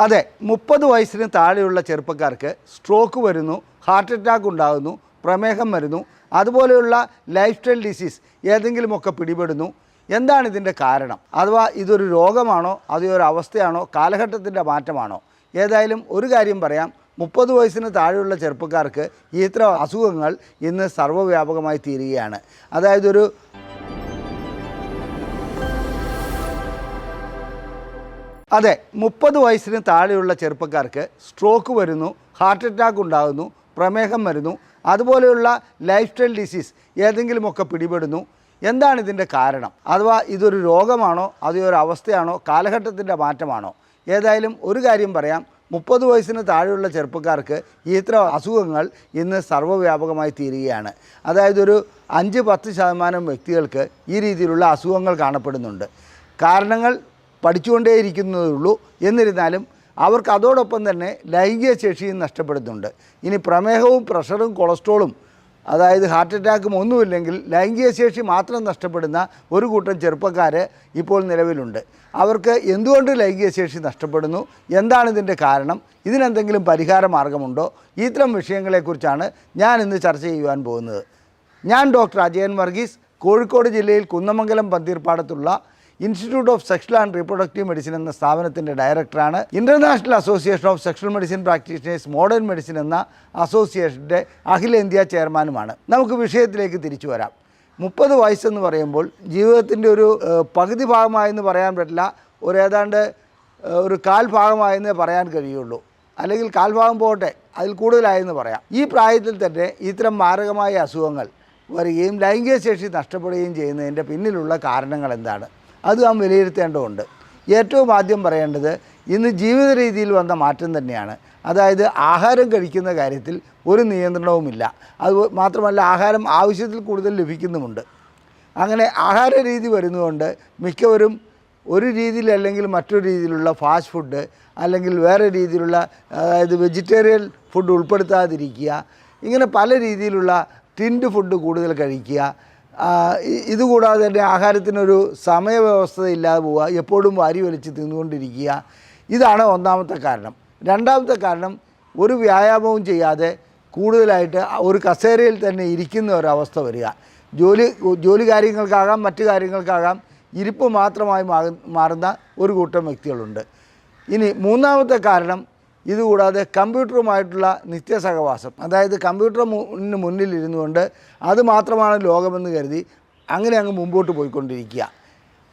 അതെ മുപ്പത് വയസ്സിന് താഴെയുള്ള ചെറുപ്പക്കാർക്ക് സ്ട്രോക്ക് വരുന്നു ഹാർട്ട് അറ്റാക്ക് ഉണ്ടാകുന്നു പ്രമേഹം വരുന്നു അതുപോലെയുള്ള ലൈഫ് സ്റ്റൈൽ ഡിസീസ് ഏതെങ്കിലുമൊക്കെ പിടിപെടുന്നു. എന്താണ് ഇതിന്റെ കാരണം? അഥവാ ഇതൊരു രോഗമാണോ അതോ ഒരു അവസ്ഥയാണോ കാലഘട്ടത്തിന്റെ മാറ്റമാണോ? ഏതായാലും ഒരു കാര്യം പറയാം മുപ്പത് വയസ്സിന് താഴെയുള്ള ചെറുപ്പക്കാർക്ക് ഇത്തരം അസുഖങ്ങൾ ഇന്ന് സർവവ്യാപകമായി തീരുകയാണ്. അതായത് ഒരു അതെ മുപ്പത് വയസ്സിന് താഴെയുള്ള ചെറുപ്പക്കാർക്ക് സ്ട്രോക്ക് വരുന്നു ഹാർട്ട് അറ്റാക്ക് ഉണ്ടാകുന്നു പ്രമേഹം വരുന്നു അതുപോലെയുള്ള ലൈഫ് സ്റ്റൈൽ ഡിസീസ് ഏതെങ്കിലുമൊക്കെ പിടിപെടുന്നു. എന്താണ് ഇതിന്റെ കാരണം? അഥവാ ഇതൊരു രോഗമാണോ അതോ ഒരു അവസ്ഥയാണോ കാലഘട്ടത്തിന്റെ മാറ്റമാണോ? ഏതായാലും ഒരു കാര്യം പറയാം മുപ്പത് വയസ്സിന് താഴെയുള്ള ചെറുപ്പക്കാർക്ക് ഇത്തരം അസുഖങ്ങൾ ഇന്ന് സർവവ്യാപകമായി തീരുകയാണ്. അതായത് ഒരു അഞ്ച് പത്ത് ശതമാനം വ്യക്തികൾക്ക് ഈ രീതിയിലുള്ള അസുഖങ്ങൾ കാണപ്പെടുന്നുണ്ട്. കാരണങ്ങൾ പഠിച്ചുകൊണ്ടേയിരിക്കുന്നതേ ഉള്ളൂ എന്നിരുന്നാലും അവർക്ക് അതോടൊപ്പം തന്നെ ലൈംഗിക ശേഷിയും നഷ്ടപ്പെടുന്നുണ്ട്. ഇനി പ്രമേഹവും പ്രഷറും കൊളസ്ട്രോളും അതായത് ഹാർട്ട് അറ്റാക്കും ഒന്നുമില്ലെങ്കിൽ ലൈംഗിക ശേഷി മാത്രം നഷ്ടപ്പെടുന്ന ഒരു കൂട്ടം ചെറുപ്പക്കാർ ഇപ്പോൾ നിലവിലുണ്ട്. അവർക്ക് എന്തുകൊണ്ട് ലൈംഗിക ശേഷി നഷ്ടപ്പെടുന്നു? എന്താണ് ഇതിന്റെ കാരണം? ഇതിനെന്തെങ്കിലും പരിഹാര മാർഗമുണ്ടോ ഇത്തരം വിഷയങ്ങളെക്കുറിച്ചാണ് ഞാൻ ഇന്ന് ചർച്ച ചെയ്യുവാൻ പോകുന്നത്. ഞാൻ ഡോക്ടർ അജയൻ വർഗീസ് കോഴിക്കോട് ജില്ലയിൽ Kunnamangalam പന്തീർപ്പാടത്തുള്ള institute of sexual and reproductive medicine എന്ന സ്ഥാപനത്തിന്റെ ഡയറക്ടറാണ്. International association of sexual medicine practitioners modern medicine എന്ന അസോസിയേഷന്റെ അഖിലേന്ത്യാ ചെയർമാനുമാണ്. നമുക്ക് വിഷയത്തിലേക്ക് തിരിച്ചു വരാം. മുപ്പത് വയസ്സെന്ന് പറയുമ്പോൾ ജീവിതത്തിന്റെ ഒരു പകുതി ഭാഗമായെന്ന് പറയാൻ പറ്റില്ല. ഒരു ഏതാണ്ട് ഒരു കാൽ ഭാഗമായെന്നേ പറയാൻ കഴിയുള്ളൂ. അല്ലെങ്കിൽ കാൽഭാഗം പോകട്ടെ അതിൽ കൂടുതലായെന്ന് പറയാം. ഈ പ്രായത്തിൽ തന്നെ ഇത്തരം മാരകമായ അസുഖങ്ങൾ വരികയും ലൈംഗിക ശേഷി നഷ്ടപ്പെടുകയും ചെയ്യുന്നതിന്റെ പിന്നിലുള്ള കാരണങ്ങൾ എന്താണ്? അത് നാം വിലയിരുത്തേണ്ടതുണ്ട്. ഏറ്റവും ആദ്യം പറയേണ്ടത് ഇന്ന് ജീവിത രീതിയിൽ വന്ന മാറ്റം തന്നെയാണ്. അതായത് ആഹാരം കഴിക്കുന്ന കാര്യത്തിൽ ഒരു നിയന്ത്രണവുമില്ല. അത് മാത്രമല്ല ആഹാരം ആവശ്യത്തിൽ കൂടുതൽ ലഭിക്കുന്നുമുണ്ട്. അങ്ങനെ ആഹാര രീതി വരുന്നതുകൊണ്ട് മിക്കവരും ഒരു രീതിയിൽ അല്ലെങ്കിൽ മറ്റൊരു രീതിയിലുള്ള ഫാസ്റ്റ് ഫുഡ് അല്ലെങ്കിൽ വേറെ രീതിയിലുള്ള അതായത് വെജിറ്റേറിയൻ ഫുഡ് ഉൾപ്പെടുത്താതിരിക്കുക ഇങ്ങനെ പല രീതിയിലുള്ള ടിൻഡ് ഫുഡ് കൂടുതൽ കഴിക്കുക ഇതുകൂടാതെ തന്നെ ആഹാരത്തിനൊരു സമയവ്യവസ്ഥ ഇല്ലാതെ പോവുക എപ്പോഴും വാരി വലിച്ച് തിന്നുകൊണ്ടിരിക്കുക ഇതാണ് ഒന്നാമത്തെ കാരണം. രണ്ടാമത്തെ കാരണം ഒരു വ്യായാമവും ചെയ്യാതെ കൂടുതലായിട്ട് ഒരു കസേരയിൽ തന്നെ ഇരിക്കുന്ന ഒരവസ്ഥ വരിക. ജോലി ജോലി കാര്യങ്ങൾക്കാകാം മറ്റു കാര്യങ്ങൾക്കാകാം ഇരിപ്പ് മാത്രമായി മാറുന്ന ഒരു കൂട്ടം വ്യക്തികളുണ്ട്. ഇനി മൂന്നാമത്തെ കാരണം ഇതുകൂടാതെ കമ്പ്യൂട്ടറുമായിട്ടുള്ള നിത്യ സഹവാസം അതായത് കമ്പ്യൂട്ടറിന് മുന്നിൽ ഇരുന്നു കൊണ്ട് അത് മാത്രമാണ് ലോകമെന്ന് കരുതി അങ്ങനെ അങ്ങ് മുമ്പോട്ട് പോയിക്കൊണ്ടിരിക്കുക.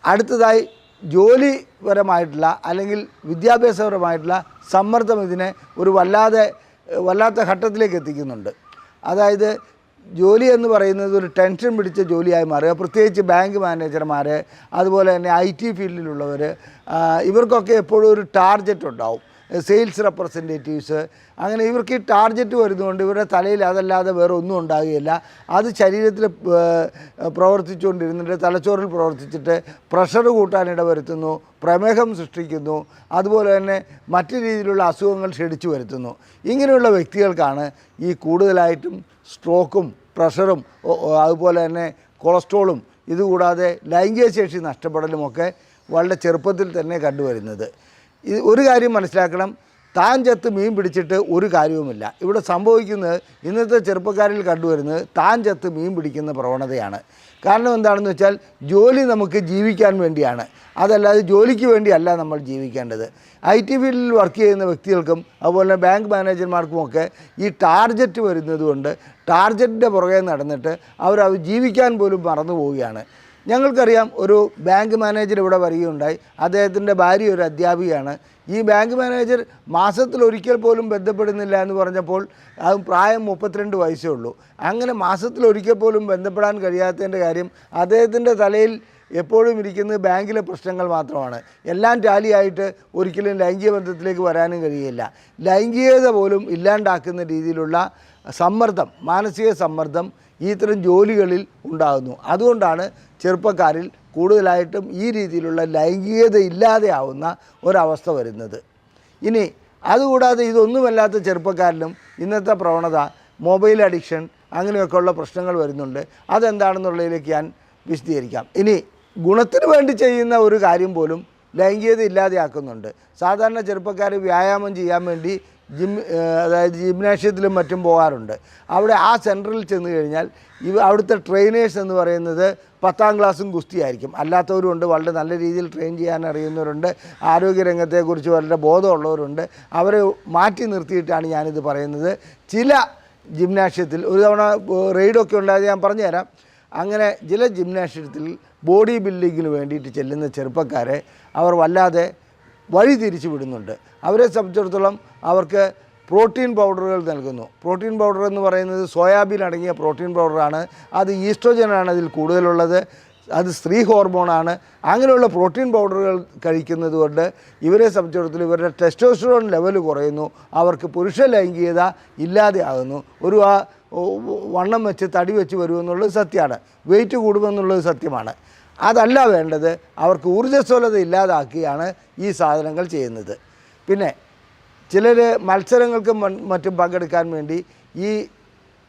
അടുത്തതായി ജോലിപരമായിട്ടുള്ള അല്ലെങ്കിൽ വിദ്യാഭ്യാസപരമായിട്ടുള്ള സമ്മർദ്ദം ഇതിനെ ഒരു വല്ലാതെ വല്ലാത്ത ഘട്ടത്തിലേക്ക് എത്തിക്കുന്നുണ്ട്. അതായത് ജോലി എന്ന് പറയുന്നത് ഒരു ടെൻഷൻ പിടിച്ച ജോലിയായി മാറുക. പ്രത്യേകിച്ച് ബാങ്ക് മാനേജർമാർ അതുപോലെ തന്നെ ഐ ടി ഫീൽഡിലുള്ളവർ ഇവർക്കൊക്കെ എപ്പോഴും ഒരു ടാർഗറ്റ് ഉണ്ടാവും. സെയിൽസ് റെപ്രസെന്റേറ്റീവ്സ് അങ്ങനെ ഇവർക്ക് ഈ ടാർജറ്റ് വരുന്നതുകൊണ്ട് ഇവരുടെ തലയിൽ അതല്ലാതെ വേറെ ഒന്നും ഉണ്ടാകുകയില്ല. അത് ശരീരത്തിൽ പ്രവർത്തിച്ചുകൊണ്ടിരുന്നിട്ട് തലച്ചോറിൽ പ്രവർത്തിച്ചിട്ട് പ്രഷർ കൂട്ടാനിട വരുത്തുന്നു പ്രമേഹം സൃഷ്ടിക്കുന്നു അതുപോലെ തന്നെ മറ്റു രീതിയിലുള്ള അസുഖങ്ങൾ ക്ഷണിച്ചു വരുത്തുന്നു. ഇങ്ങനെയുള്ള വ്യക്തികൾക്കാണ് ഈ കൂടുതലായിട്ടും സ്ട്രോക്കും പ്രഷറും അതുപോലെ തന്നെ കൊളസ്ട്രോളും ഇതുകൂടാതെ ലൈംഗിക ശേഷി നഷ്ടപ്പെടലുമൊക്കെ വളരെ ചെറുപ്പത്തിൽ തന്നെ കണ്ടുവരുന്നത്. ഇത് ഒരു കാര്യം മനസ്സിലാക്കണം. താൻ ചത്ത് മീൻ പിടിച്ചിട്ട് ഒരു കാര്യവുമില്ല. ഇവിടെ സംഭവിക്കുന്നത് ഇന്നത്തെ ചെറുപ്പക്കാരിൽ കണ്ടുവരുന്നത് താൻ ചത്ത് മീൻ പിടിക്കുന്ന പ്രവണതയാണ്. കാരണം എന്താണെന്ന് വെച്ചാൽ ജോലി നമുക്ക് ജീവിക്കാൻ വേണ്ടിയാണ്. അതല്ലാതെ ജോലിക്ക് വേണ്ടിയല്ല നമ്മൾ ജീവിക്കേണ്ടത്. ഐ ടി ഫീൽഡിൽ വർക്ക് ചെയ്യുന്ന വ്യക്തികൾക്കും അതുപോലെ ബാങ്ക് മാനേജർമാർക്കുമൊക്കെ ഈ ടാർജറ്റ് വരുന്നത് കൊണ്ട് ടാർജറ്റിന്റെ പുറകെ നടന്നിട്ട് അവർ ജീവിക്കാൻ പോലും മറന്നു പോവുകയാണ്. ഞങ്ങൾക്കറിയാം ഒരു ബാങ്ക് മാനേജർ ഇവിടെ വരികയുണ്ടായി. അദ്ദേഹത്തിന്റെ ഭാര്യ ഒരു അധ്യാപികയാണ്. ഈ ബാങ്ക് മാനേജർ മാസത്തിൽ ഒരിക്കൽ പോലും ബന്ധപ്പെടുന്നില്ല എന്ന് പറഞ്ഞപ്പോൾ അത് പ്രായം മുപ്പത്തിരണ്ട് വയസ്സേ ഉള്ളൂ. അങ്ങനെ മാസത്തിൽ ഒരിക്കൽ പോലും ബന്ധപ്പെടാൻ കഴിയാത്തതിന്റെ കാര്യം അദ്ദേഹത്തിന്റെ തലയിൽ എപ്പോഴും ഇരിക്കുന്നത് ബാങ്കിലെ പ്രശ്നങ്ങൾ മാത്രമാണ്. എല്ലാം ടാലിയായിട്ട് ഒരിക്കലും ലൈംഗിക ബന്ധത്തിലേക്ക് വരാനും കഴിയില്ല. ലൈംഗികത പോലും ഇല്ലാണ്ടാക്കുന്ന രീതിയിലുള്ള സമ്മർദ്ദം മാനസിക സമ്മർദ്ദം ഇത്തരം ജോലികളിൽ ഉണ്ടാകുന്നു. അതുകൊണ്ടാണ് ചെറുപ്പക്കാരിൽ കൂടുതലായിട്ടും ഈ രീതിയിലുള്ള ലൈംഗികത ഇല്ലാതെയാവുന്ന ഒരവസ്ഥ വരുന്നത്. ഇനി അതുകൂടാതെ ഇതൊന്നുമല്ലാത്ത ചെറുപ്പക്കാരിലും ഇന്നത്തെ പ്രവണത മൊബൈൽ അഡിക്ഷൻ അങ്ങനെയൊക്കെയുള്ള പ്രശ്നങ്ങൾ വരുന്നുണ്ട്. അതെന്താണെന്നുള്ളതിലേക്ക് ഞാൻ വിശദീകരിക്കാം. ഇനി ഗുണത്തിന് വേണ്ടി ചെയ്യുന്ന ഒരു കാര്യം പോലും ലൈംഗികത ഇല്ലാതെയാക്കുന്നുണ്ട്. സാധാരണ ചെറുപ്പക്കാർ വ്യായാമം ചെയ്യാൻ വേണ്ടി ജിം അതായത് ജിംനാഷ്യത്തിലും മറ്റും പോകാറുണ്ട്. അവിടെ ആ സെന്ററിൽ ചെന്ന് കഴിഞ്ഞാൽ ഇവ അവിടുത്തെ ട്രെയിനേഴ്സ് എന്ന് പറയുന്നത് പത്താം ക്ലാസ്സും ഗുസ്തിയായിരിക്കും. അല്ലാത്തവരുണ്ട് വളരെ നല്ല രീതിയിൽ ട്രെയിൻ ചെയ്യാൻ അറിയുന്നവരുണ്ട് ആരോഗ്യരംഗത്തെക്കുറിച്ച് വളരെ ബോധമുള്ളവരുണ്ട്. അവരെ മാറ്റി നിർത്തിയിട്ടാണ് ഞാനിത് പറയുന്നത്. ചില ജിംനാഷ്യത്തിൽ ഒരു തവണ റെയ്ഡൊക്കെ ഉണ്ടായത് ഞാൻ പറഞ്ഞുതരാം. അങ്ങനെ ചില ജിംനാഷ്യത്തിൽ ബോഡി ബിൽഡിങ്ങിന് വേണ്ടിയിട്ട് ചെല്ലുന്ന ചെറുപ്പക്കാരെ അവർ വല്ലാതെ വഴി തിരിച്ചു വിടുന്നുണ്ട്. അവരെ സംബന്ധിച്ചിടത്തോളം അവർക്ക് പ്രോട്ടീൻ പൗഡറുകൾ നൽകുന്നു. പ്രോട്ടീൻ പൗഡർ എന്ന് പറയുന്നത് സോയാബീൻ അടങ്ങിയ പ്രോട്ടീൻ പൗഡറാണ്. അത് ഈസ്ട്രോജനാണ് അതിൽ കൂടുതലുള്ളത്. അത് സ്ത്രീ ഹോർമോണാണ്. അങ്ങനെയുള്ള പ്രോട്ടീൻ പൗഡറുകൾ കഴിക്കുന്നത് കൊണ്ട് ഇവരെ സംബന്ധിച്ചിടത്തോളം ഇവരുടെ ടെസ്റ്റോസ്റ്ററോൺ ലെവൽ കുറയുന്നു. അവർക്ക് പുരുഷ ലൈംഗികത ഇല്ലാതെയാകുന്നു. ഒരു ആ വണ്ണം വെച്ച് തടി വെച്ച് വരുമെന്നുള്ളത് സത്യമാണ്. വെയിറ്റ് കൂടുമെന്നുള്ളത് സത്യമാണ്. അതല്ല വേണ്ടത് അവർക്ക് ഊർജസ്വലത ഇല്ലാതാക്കിയാണ് ഈ സാധനങ്ങൾ ചെയ്യുന്നത്. പിന്നെ ചിലർ മത്സരങ്ങൾക്കും മറ്റും പങ്കെടുക്കാൻ വേണ്ടി ഈ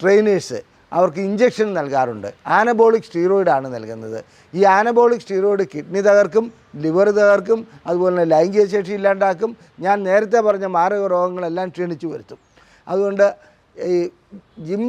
ട്രെയിനേഴ്സ് അവർക്ക് ഇഞ്ചക്ഷൻ നൽകാറുണ്ട്. ആനബോളിക് സ്റ്റീറോയിഡാണ് നൽകുന്നത്. ഈ ആനബോളിക് സ്റ്റീറോയിഡ് കിഡ്നി തകർക്കും ലിവർ തകർക്കും അതുപോലെ തന്നെ ലൈംഗിക ശേഷി ഇല്ലാണ്ടാക്കും. ഞാൻ നേരത്തെ പറഞ്ഞ മാരക രോഗങ്ങളെല്ലാം ക്ഷീണിച്ചു വരുത്തും. അതുകൊണ്ട് ഈ ജിം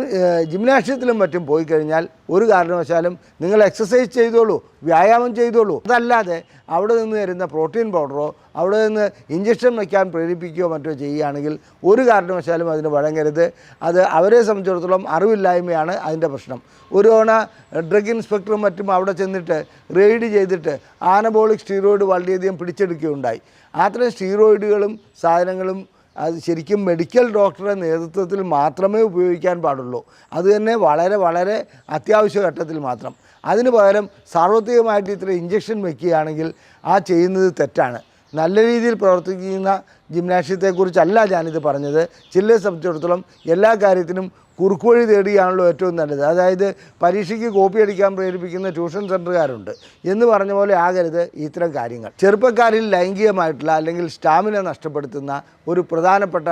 ജിംനാഷ്യത്തിലും മറ്റും പോയി കഴിഞ്ഞാൽ ഒരു കാരണവശാലും നിങ്ങൾ എക്സസൈസ് ചെയ്തോളൂ വ്യായാമം ചെയ്തോളൂ. അതല്ലാതെ അവിടെ നിന്ന് തരുന്ന പ്രോട്ടീൻ പൗഡറോ അവിടെ നിന്ന് ഇഞ്ചക്ഷൻ വയ്ക്കാൻ പ്രേരിപ്പിക്കുകയോ മറ്റോ ചെയ്യുകയാണെങ്കിൽ ഒരു കാരണവശാലും അതിന് വഴങ്ങരുത്. അത് അവരെ സംബന്ധിച്ചിടത്തോളം അറിവില്ലായ്മയാണ് അതിന്റെ പ്രശ്നം. ഒരു തവണ ഡ്രഗ് ഇൻസ്പെക്ടറും മറ്റും അവിടെ ചെന്നിട്ട് റെയ്ഡ് ചെയ്തിട്ട് ആനബോളിക് സ്റ്റീറോയിഡ് വളരെയധികം പിടിച്ചെടുക്കുകയുണ്ടായി. അത്തരം സ്റ്റീറോയിഡുകളും സാധനങ്ങളും അത് ശരിക്കും മെഡിക്കൽ ഡോക്ടറുടെ നേതൃത്വത്തിൽ മാത്രമേ ഉപയോഗിക്കാൻ പാടുള്ളൂ. അത് തന്നെ വളരെ വളരെ അത്യാവശ്യ ഘട്ടത്തിൽ മാത്രം. അതിന് പകരം സാർവത്രികമായിട്ട് ഇത്ര ഇഞ്ചക്ഷൻ വെക്കുകയാണെങ്കിൽ ആ ചെയ്യുന്നത് തെറ്റാണ്. നല്ല രീതിയിൽ പ്രവർത്തിക്കുന്ന ജിംനാഷ്യത്തെക്കുറിച്ചല്ല ഞാനിത് പറഞ്ഞത്. ചില്ലയെ സംബന്ധിച്ചിടത്തോളം എല്ലാ കാര്യത്തിനും കുറുക്കുവഴി തേടുകയാണല്ലോ ഏറ്റവും നല്ലത്. അതായത് പരീക്ഷയ്ക്ക് കോപ്പി അടിക്കാൻ പ്രേരിപ്പിക്കുന്ന ട്യൂഷൻ സെന്ററുകാരുണ്ട് എന്ന് പറഞ്ഞ പോലെ ആകരുത് ഇത്തരം കാര്യങ്ങൾ. ചെറുപ്പക്കാരിൽ ലൈംഗികമായിട്ടുള്ള അല്ലെങ്കിൽ സ്റ്റാമിന നഷ്ടപ്പെടുത്തുന്ന ഒരു പ്രധാനപ്പെട്ട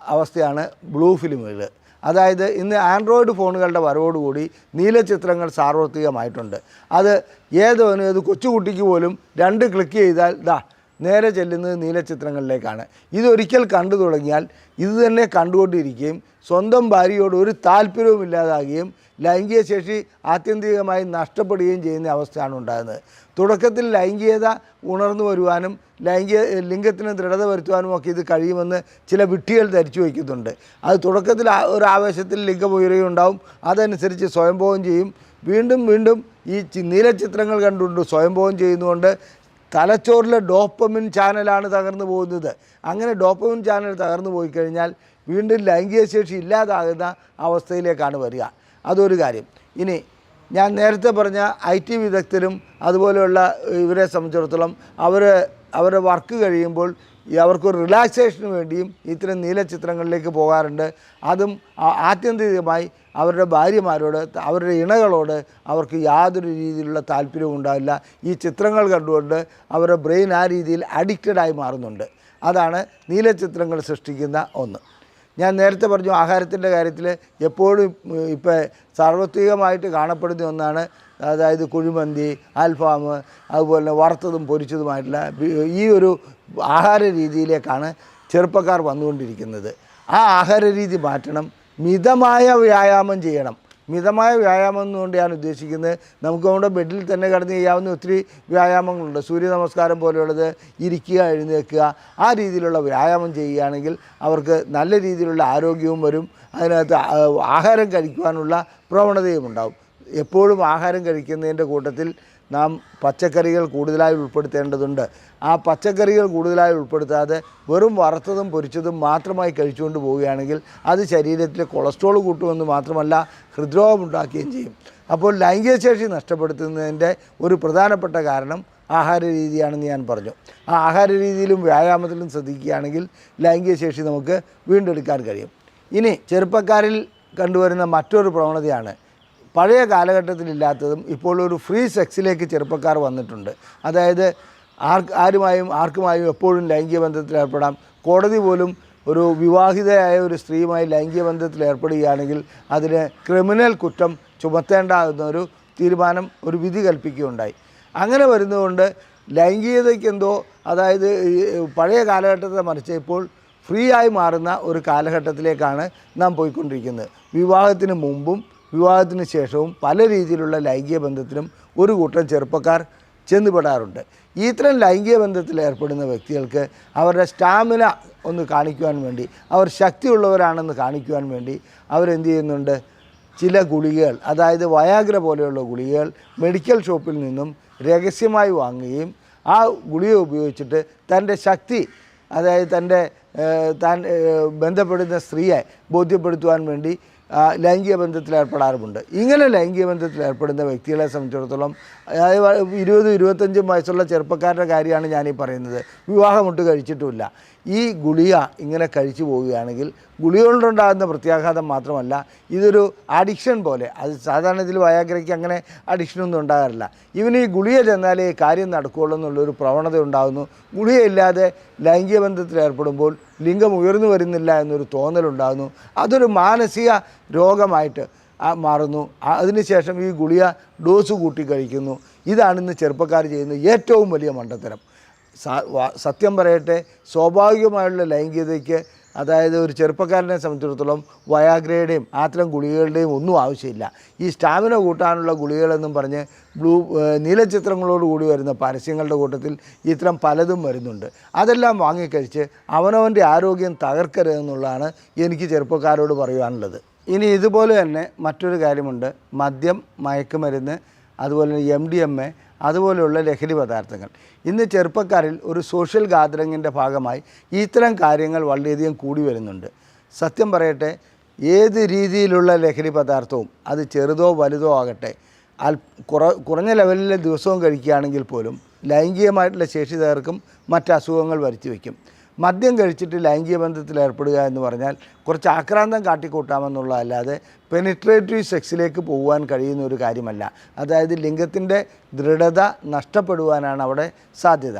അവസ്ഥയാണ് ബ്ലൂ ഫിലിമുകൾ. അതായത് ഇന്ന് ആൻഡ്രോയിഡ് ഫോണുകളുടെ വരവോടുകൂടി നീലചിത്രങ്ങൾ സാർവത്രികമായിട്ടുണ്ട്. അത് ഏതോനും ഏത് കൊച്ചുകുട്ടിക്ക് പോലും രണ്ട് ക്ലിക്ക് ചെയ്താൽ ദാ നേരെ ചെല്ലുന്നത് നീലചിത്രങ്ങളിലേക്കാണ് ഇതൊരിക്കൽ കണ്ടു തുടങ്ങിയാൽ ഇത് തന്നെ കണ്ടുകൊണ്ടിരിക്കുകയും സ്വന്തം ഭാര്യയോട് ഒരു താല്പര്യവും ഇല്ലാതാകുകയും ലൈംഗിക ശേഷി ആത്യന്തികമായി നഷ്ടപ്പെടുകയും ചെയ്യുന്ന അവസ്ഥയാണ് ഉണ്ടാകുന്നത്. തുടക്കത്തിൽ ലൈംഗികത ഉണർന്നു വരുവാനും ലൈംഗിക ലിംഗത്തിന് ദൃഢത വരുത്തുവാനും ഒക്കെ ഇത് കഴിയുമെന്ന് ചില വിട്ടികൾ ധരിച്ചു വയ്ക്കുന്നുണ്ട്. അത് തുടക്കത്തിൽ ഒരു ആവേശത്തിൽ ലിംഗം ഉയരുകയുണ്ടാവും അതനുസരിച്ച് സ്വയംഭോഗം ചെയ്യും. വീണ്ടും വീണ്ടും ഈ നീലചിത്രങ്ങൾ കണ്ടുകൊണ്ട് സ്വയംഭോഗം ചെയ്യുന്നതുകൊണ്ട് തലച്ചോറിലെ ഡോപ്പമിൻ ചാനലാണ് തകർന്നു പോകുന്നത്. അങ്ങനെ ഡോപ്പമിൻ ചാനൽ തകർന്നു പോയി കഴിഞ്ഞാൽ വീണ്ടും ലൈംഗിക ശേഷി ഇല്ലാതാകുന്ന അവസ്ഥയിലേക്കാണ് വരിക. അതൊരു കാര്യം. ഇനി ഞാൻ നേരത്തെ പറഞ്ഞ ഐ ടി വിദഗ്ധരും അതുപോലെയുള്ള ഇവരെ സംബന്ധിച്ചിടത്തോളം അവർ അവരുടെ വർക്ക് കഴിയുമ്പോൾ അവർക്കൊരു റിലാക്സേഷന് വേണ്ടിയും ഇത്തരം നീലചിത്രങ്ങളിലേക്ക് പോകാറുണ്ട്. അതും ആത്യന്തികമായി അവരുടെ ഭാര്യമാരോട് അവരുടെ ഇണകളോട് അവർക്ക് യാതൊരു രീതിയിലുള്ള താല്പര്യവും ഉണ്ടാവില്ല. ഈ ചിത്രങ്ങൾ കണ്ടുകൊണ്ട് അവരുടെ ബ്രെയിൻ ആ രീതിയിൽ അഡിക്റ്റഡായി മാറുന്നുണ്ട്. അതാണ് നീലചിത്രങ്ങൾ സൃഷ്ടിക്കുന്ന ഒന്ന്. ഞാൻ നേരത്തെ പറഞ്ഞു ആഹാരത്തിന്റെ കാര്യത്തിൽ എപ്പോഴും ഇപ്പോൾ സാർവത്രികമായിട്ട് കാണപ്പെടുന്ന ഒന്നാണ് അതായത് കുഴിമന്തി അൽഫാം അതുപോലെ തന്നെ വറുത്തതും പൊരിച്ചതുമായിട്ടുള്ള ഈ ഒരു ആഹാര രീതിയിലേക്കാണ് ചെറുപ്പക്കാർ വന്നുകൊണ്ടിരിക്കുന്നത്. ആ ആഹാര രീതി മാറ്റണം മിതമായ വ്യായാമം ചെയ്യണം. മിതമായ വ്യായാമം എന്നുകൊണ്ട് ഞാൻ ഉദ്ദേശിക്കുന്നത്. നമുക്ക് നമ്മുടെ ബെഡിൽ തന്നെ കിടന്ന് ചെയ്യാവുന്ന ഒത്തിരി വ്യായാമങ്ങളുണ്ട്. സൂര്യ നമസ്കാരം പോലെയുള്ളത് ഇരിക്കുക എഴുന്നേൽക്കുക ആ രീതിയിലുള്ള വ്യായാമം ചെയ്യുകയാണെങ്കിൽ അവർക്ക് നല്ല രീതിയിലുള്ള ആരോഗ്യവും വരും. അതിനകത്ത് ആഹാരം കഴിക്കുവാനുള്ള പ്രവണതയും ഉണ്ടാവും. എപ്പോഴും ആഹാരം കഴിക്കുന്നതിന്റെ കൂട്ടത്തിൽ നാം പച്ചക്കറികൾ കൂടുതലായി ഉൾപ്പെടുത്തേണ്ടതുണ്ട്. ആ പച്ചക്കറികൾ കൂടുതലായി ഉൾപ്പെടുത്താതെ വെറും വറുത്തതും പൊരിച്ചതും മാത്രമായി കഴിച്ചുകൊണ്ട് പോവുകയാണെങ്കിൽ അത് ശരീരത്തിലെ കൊളസ്ട്രോൾ കൂട്ടുമെന്ന് മാത്രമല്ല ഹൃദ്രോഗം ഉണ്ടാക്കുകയും ചെയ്യും. അപ്പോൾ ലൈംഗികശേഷി നഷ്ടപ്പെടുത്തുന്നതിന്റെ ഒരു പ്രധാനപ്പെട്ട കാരണം ആഹാര രീതിയാണെന്ന് ഞാൻ പറഞ്ഞു. ആ ആഹാര രീതിയിലും വ്യായാമത്തിലും ശ്രദ്ധിക്കുകയാണെങ്കിൽ ലൈംഗിക ശേഷി നമുക്ക് വീണ്ടെടുക്കാൻ കഴിയും. ഇനി ചെറുപ്പക്കാരിൽ കണ്ടുവരുന്ന മറ്റൊരു പ്രവണതയാണ് പഴയ കാലഘട്ടത്തിലില്ലാത്തതും ഇപ്പോൾ ഒരു ഫ്രീ സെക്സിലേക്ക് ചെറുപ്പക്കാർ വന്നിട്ടുണ്ട്. അതായത് ആർ ആരുമായും ആർക്കുമായും എപ്പോഴും ലൈംഗിക ബന്ധത്തിൽ ഏർപ്പെടാം. കോടതി പോലും ഒരു വിവാഹിതയായ ഒരു സ്ത്രീയുമായി ലൈംഗിക ബന്ധത്തിൽ ഏർപ്പെടുകയാണെങ്കിൽ അതിന് ക്രിമിനൽ കുറ്റം ചുമത്തേണ്ടാകുന്ന ഒരു തീരുമാനം ഒരു വിധി കൽപ്പിക്കുകയുണ്ടായി. അങ്ങനെ വരുന്നതുകൊണ്ട് ലൈംഗികതയ്ക്ക് എന്തോ അതായത് പഴയ കാലഘട്ടത്തെ മറിച്ച് ഇപ്പോൾ ഫ്രീ ആയി മാറുന്ന ഒരു കാലഘട്ടത്തിലേക്കാണ് നാം പോയിക്കൊണ്ടിരിക്കുന്നത്. വിവാഹത്തിന് മുമ്പും വിവാഹത്തിന് ശേഷവും പല രീതിയിലുള്ള ലൈംഗിക ബന്ധത്തിനും ഒരു കൂട്ടം ചെറുപ്പക്കാർ ചെന്നുപെടാറുണ്ട്. ഇത്തരം ലൈംഗിക ബന്ധത്തിൽ ഏർപ്പെടുന്ന വ്യക്തികൾക്ക് അവരുടെ സ്റ്റാമിന ഒന്ന് കാണിക്കുവാൻ വേണ്ടി അവർ ശക്തിയുള്ളവരാണെന്ന് കാണിക്കുവാൻ വേണ്ടി അവരെന്ത് ചെയ്യുന്നുണ്ട്? ചില ഗുളികകൾ അതായത് വയാഗ്ര പോലെയുള്ള ഗുളികകൾ മെഡിക്കൽ ഷോപ്പിൽ നിന്നും രഹസ്യമായി വാങ്ങുകയും ആ ഗുളിക ഉപയോഗിച്ചിട്ട് തന്റെ ശക്തി അതായത് തന്റെ താൻ ബന്ധപ്പെടുന്ന സ്ത്രീയെ ബോധ്യപ്പെടുത്തുവാൻ വേണ്ടി ലൈംഗിക ബന്ധത്തിൽ ഏർപ്പെടാറുമുണ്ട്. ഇങ്ങനെ ലൈംഗിക ബന്ധത്തിൽ ഏർപ്പെടുന്ന വ്യക്തികളെ സംബന്ധിച്ചിടത്തോളം ഇരുപത് ഇരുപത്തഞ്ചും വയസ്സുള്ള ചെറുപ്പക്കാരുടെ കാര്യമാണ് ഞാനീ പറയുന്നത്. വിവാഹമൊട്ട് കഴിച്ചിട്ടുമില്ല. ഈ ഗുളിക ഇങ്ങനെ കഴിച്ചു പോവുകയാണെങ്കിൽ ഗുളിക കൊണ്ടുണ്ടാകുന്ന പ്രത്യാഘാതം മാത്രമല്ല ഇതൊരു അഡിക്ഷൻ പോലെ. അത് സാധാരണ ഇതിൽ വയാഗ്രയ്ക്ക് അങ്ങനെ അഡിക്ഷനൊന്നും ഉണ്ടാകാറില്ല. ഇവന് ഈ ഗുളിക ചെന്നാലേ കാര്യം നടക്കുകയുള്ളൂ എന്നുള്ളൊരു പ്രവണത ഉണ്ടാകുന്നു. ഗുളികയില്ലാതെ ലൈംഗിക ബന്ധത്തിൽ ഏർപ്പെടുമ്പോൾ ലിംഗം ഉയർന്നു വരുന്നില്ല എന്നൊരു തോന്നലുണ്ടാകുന്നു അതൊരു മാനസിക രോഗമായിട്ട് മാറുന്നു. അതിനുശേഷം ഈ ഗുളിക ഡോസ് കൂട്ടി കഴിക്കുന്നു. ഇതാണ് ഇന്ന് ചെറുപ്പക്കാർ ചെയ്യുന്ന ഏറ്റവും വലിയ മണ്ടത്തരം. സത്യം പറയട്ടെ സ്വാഭാവികമായുള്ള ലൈംഗികതയ്ക്ക് അതായത് ഒരു ചെറുപ്പക്കാരനെ സംബന്ധിച്ചിടത്തോളം വയാഗ്രയുടെയും ആത്തരം ഗുളികകളുടെയും ഒന്നും ആവശ്യമില്ല. ഈ സ്റ്റാമിന കൂട്ടാനുള്ള ഗുളികകളെന്നും പറഞ്ഞ് ബ്ലൂ നീലചിത്രങ്ങളോടുകൂടി വരുന്ന പരസ്യങ്ങളുടെ കൂട്ടത്തിൽ ഇത്തരം പലതും വരുന്നുണ്ട്. അതെല്ലാം വാങ്ങിക്കഴിച്ച് അവനവന്റെ ആരോഗ്യം തകർക്കരുതെന്നുള്ളതാണ് എനിക്ക് ചെറുപ്പക്കാരോട് പറയുവാനുള്ളത്. ഇനി ഇതുപോലെ തന്നെ മറ്റൊരു കാര്യമുണ്ട്. മദ്യം മയക്കുമരുന്ന് അതുപോലെ എം ഡി എം എ അതുപോലെയുള്ള ലഹരി പദാർത്ഥങ്ങൾ. ഇന്ന് ചെറുപ്പക്കാരിൽ ഒരു സോഷ്യൽ ഗാദറിങ്ങിന്റെ ഭാഗമായി ഇത്തരം കാര്യങ്ങൾ വളരെയധികം കൂടി വരുന്നുണ്ട്. സത്യം പറയട്ടെ ഏത് രീതിയിലുള്ള ലഹരി പദാർത്ഥവും അത് ചെറുതോ വലുതോ ആകട്ടെ അൽ കുറ കുറഞ്ഞ ലെവലിലെ ദിവസവും കഴിക്കുകയാണെങ്കിൽ പോലും ലൈംഗികമായിട്ടുള്ള ശേഷി തകർക്കും മറ്റ് അസുഖങ്ങൾ വരുത്തി വയ്ക്കും മദ്യം കഴിച്ചിട്ട് ലൈംഗിക ബന്ധത്തിൽ ഏർപ്പെടുക എന്ന് പറഞ്ഞാൽ കുറച്ച് ആക്രാന്തം കാട്ടിക്കൂട്ടാമെന്നുള്ളതല്ലാതെ പെനിട്രേറ്റീവ് സെക്സിലേക്ക് പോകുവാൻ കഴിയുന്ന ഒരു കാര്യമല്ല. അതായത് ലിംഗത്തിന്റെ ദൃഢത നഷ്ടപ്പെടുവാനാണ് അവിടെ സാധ്യത.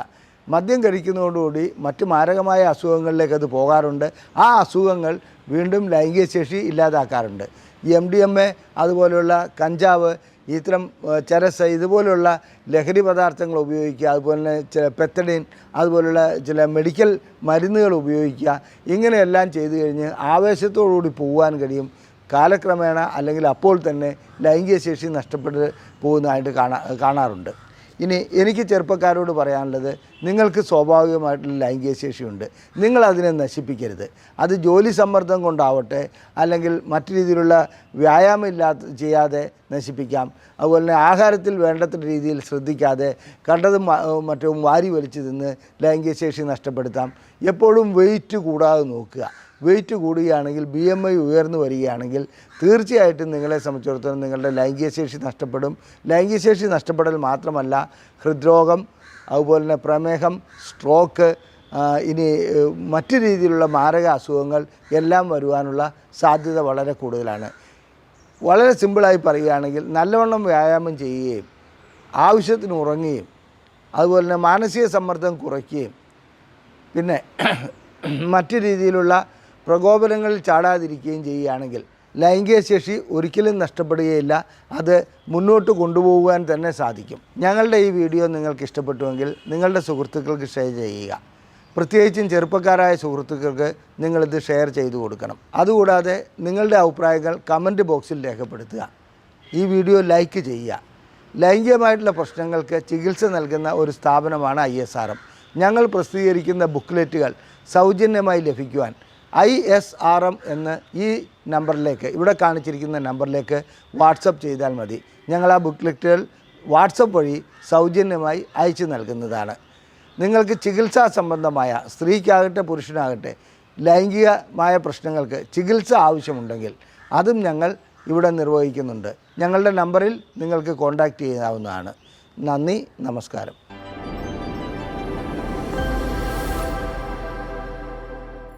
മദ്യം കഴിക്കുന്നതോടുകൂടി മറ്റ് മാരകമായ അസുഖങ്ങളിലേക്ക് അത് പോകാറുണ്ട്. ആ അസുഖങ്ങൾ വീണ്ടും ലൈംഗിക ശേഷി ഇല്ലാതാക്കാറുണ്ട്. എം ഡി എം എ അതുപോലെയുള്ള കഞ്ചാവ് ഇത്തരം ചരസ് ഇതുപോലുള്ള ലഹരി പദാർത്ഥങ്ങൾ ഉപയോഗിക്കുക അതുപോലെ തന്നെ ചില പെത്തഡിൻ അതുപോലുള്ള ചില മെഡിക്കൽ മരുന്നുകൾ ഉപയോഗിക്കുക ഇങ്ങനെയെല്ലാം ചെയ്തു കഴിഞ്ഞ് ആവേശത്തോടുകൂടി പോകാൻ കഴിയും. കാലക്രമേണ അല്ലെങ്കിൽ അപ്പോൾ തന്നെ ലൈംഗിക ശേഷി നഷ്ടപ്പെട്ട് പോകുന്നതായിട്ട് കാണാ കാണാറുണ്ട്. ഇനി എനിക്ക് ചെറുപ്പക്കാരോട് പറയാനുള്ളത് നിങ്ങൾക്ക് സ്വാഭാവികമായിട്ടുള്ള ലൈംഗിക ശേഷിയുണ്ട്. നിങ്ങൾ അതിനെ നശിപ്പിക്കരുത്. അത് ജോലി സമ്മർദ്ദം കൊണ്ടാവട്ടെ അല്ലെങ്കിൽ മറ്റു രീതിയിലുള്ള വ്യായാമം ഇല്ലാത്ത ചെയ്യാതെ നശിപ്പിക്കാം. അതുപോലെ തന്നെ ആഹാരത്തിൽ വേണ്ടത്ര രീതിയിൽ ശ്രദ്ധിക്കാതെ കണ്ടതും മറ്റും വാരി വലിച്ചു തിന്ന് ലൈംഗിക ശേഷി നഷ്ടപ്പെടുത്താം. എപ്പോഴും വെയിറ്റ് കൂടാതെ നോക്കുക. വെയിറ്റ് കൂടുകയാണെങ്കിൽ ബി എം ഐ ഉയർന്നു വരികയാണെങ്കിൽ തീർച്ചയായിട്ടും നിങ്ങളെ സംബന്ധിച്ചിടത്തോളം നിങ്ങളുടെ ലൈംഗിക ശേഷി നഷ്ടപ്പെടും. ലൈംഗിക ശേഷി നഷ്ടപ്പെടൽ മാത്രമല്ല ഹൃദ്രോഗം അതുപോലെ തന്നെ പ്രമേഹം സ്ട്രോക്ക് ഇനി മറ്റു രീതിയിലുള്ള മാരക അസുഖങ്ങൾ എല്ലാം വരുവാനുള്ള സാധ്യത വളരെ കൂടുതലാണ്. വളരെ സിമ്പിളായി പറയുകയാണെങ്കിൽ നല്ലവണ്ണം വ്യായാമം ചെയ്യുകയും ആവശ്യത്തിന് ഉറങ്ങുകയും അതുപോലെ തന്നെ മാനസിക സമ്മർദ്ദം കുറയ്ക്കുകയും പിന്നെ മറ്റു രീതിയിലുള്ള പ്രകോപനങ്ങളിൽ ചാടാതിരിക്കുകയും ചെയ്യുകയാണെങ്കിൽ ലൈംഗിക ശേഷി ഒരിക്കലും നഷ്ടപ്പെടുകയില്ല. അത് മുന്നോട്ട് കൊണ്ടുപോകുവാൻ തന്നെ സാധിക്കും. ഞങ്ങളുടെ ഈ വീഡിയോ നിങ്ങൾക്ക് ഇഷ്ടപ്പെട്ടുവെങ്കിൽ നിങ്ങളുടെ സുഹൃത്തുക്കൾക്ക് ഷെയർ ചെയ്യുക. പ്രത്യേകിച്ചും ചെറുപ്പക്കാരായ സുഹൃത്തുക്കൾക്ക് നിങ്ങളിത് ഷെയർ ചെയ്തു കൊടുക്കണം. അതുകൂടാതെ നിങ്ങളുടെ അഭിപ്രായങ്ങൾ കമന്റ് ബോക്സിൽ രേഖപ്പെടുത്തുക. ഈ വീഡിയോ ലൈക്ക് ചെയ്യുക. ലൈംഗികമായിട്ടുള്ള പ്രശ്നങ്ങൾക്ക് ചികിത്സ നൽകുന്ന ഒരു സ്ഥാപനമാണ് ഐ ഞങ്ങൾ പ്രസിദ്ധീകരിക്കുന്ന ബുക്ക്ലെറ്റുകൾ സൗജന്യമായി ലഭിക്കുവാൻ ഐ എസ് ആർ എം എന്ന് ഈ നമ്പറിലേക്ക് ഇവിടെ കാണിച്ചിരിക്കുന്ന നമ്പറിലേക്ക് വാട്സപ്പ് ചെയ്താൽ മതി. ഞങ്ങൾ ആ ബുക്ക്ലെറ്റുകൾ വാട്സപ്പ് വഴി സൗജന്യമായി അയച്ചു നൽകുന്നതാണ്. നിങ്ങൾക്ക് ചികിത്സാ സംബന്ധമായ സ്ത്രീക്കാകട്ടെ പുരുഷനാകട്ടെ ലൈംഗികമായ പ്രശ്നങ്ങൾക്ക് ചികിത്സ ആവശ്യമുണ്ടെങ്കിൽ അതും ഞങ്ങൾ ഇവിടെ നിർവഹിക്കുന്നുണ്ട്. ഞങ്ങളുടെ നമ്പറിൽ നിങ്ങൾക്ക് കോൺടാക്റ്റ് ചെയ്യാവുന്നതാണ്. നന്ദി നമസ്കാരം.